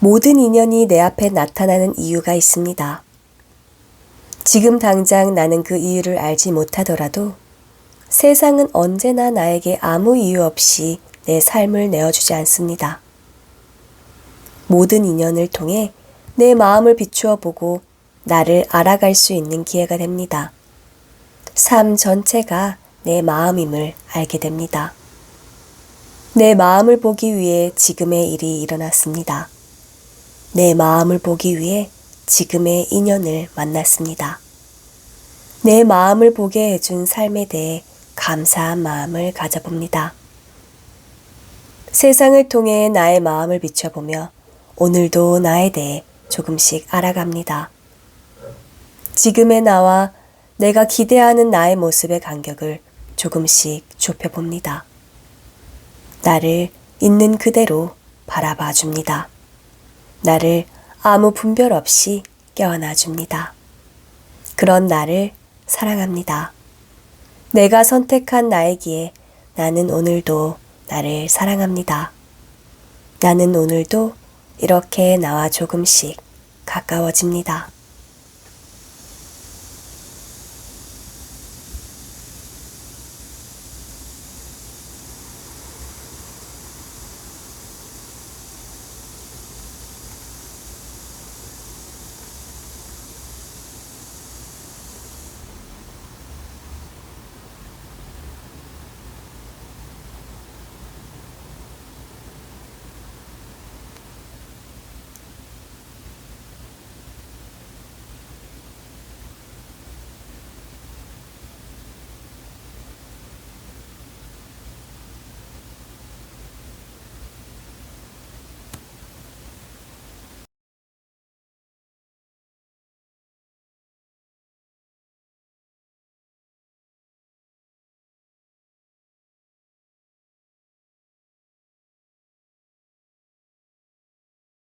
모든 인연이 내 앞에 나타나는 이유가 있습니다. 지금 당장 나는 그 이유를 알지 못하더라도 세상은 언제나 나에게 아무 이유 없이 내 삶을 내어주지 않습니다. 모든 인연을 통해 내 마음을 비추어 보고 나를 알아갈 수 있는 기회가 됩니다. 삶 전체가 내 마음임을 알게 됩니다. 내 마음을 보기 위해 지금의 일이 일어났습니다. 내 마음을 보기 위해 지금의 인연을 만났습니다. 내 마음을 보게 해준 삶에 대해 감사한 마음을 가져봅니다. 세상을 통해 나의 마음을 비춰보며 오늘도 나에 대해 조금씩 알아갑니다. 지금의 나와 내가 기대하는 나의 모습의 간격을 조금씩 좁혀봅니다. 나를 있는 그대로 바라봐 줍니다. 나를 아무 분별 없이 껴안아 줍니다. 그런 나를 사랑합니다. 내가 선택한 나이기에 나는 오늘도 나를 사랑합니다. 나는 오늘도 이렇게 나와 조금씩 가까워집니다.